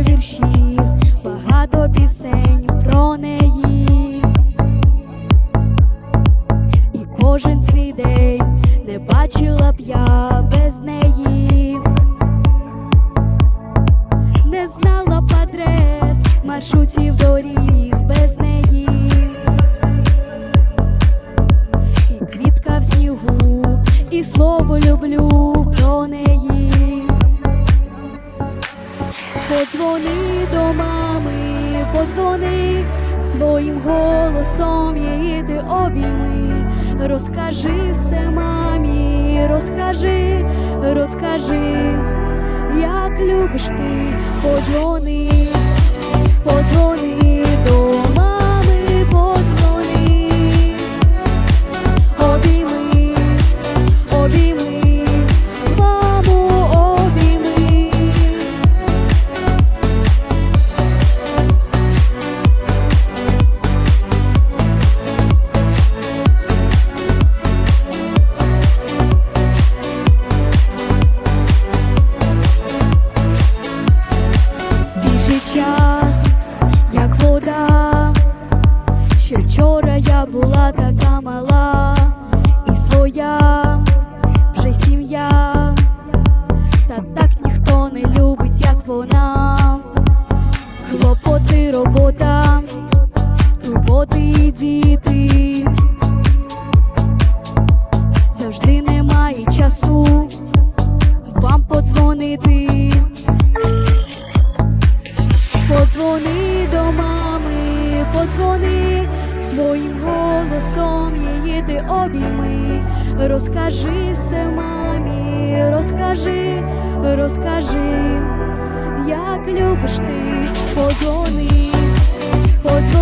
віршів, багато пісень про неї. І кожен свій день не бачила б я без неї. Не знала б адрес маршрутів доріг без неї. І квітка в снігу, і слово люблю про неї. Подзвони до мами, подзвони своїм голосом її ти обійми. Розкажи все мамі, розкажи, розкажи, як любиш ти, подзвони, подзвони вчора я була така мала і своя вже сім'я, та так ніхто не любить, як вона. Клопоти, робота, турботи і діти. Завжди немає часу вам подзвонити. Своїм голосом її ти обійми. Розкажи се мамі, розкажи, розкажи, як любиш ти, подзвони, подзвони.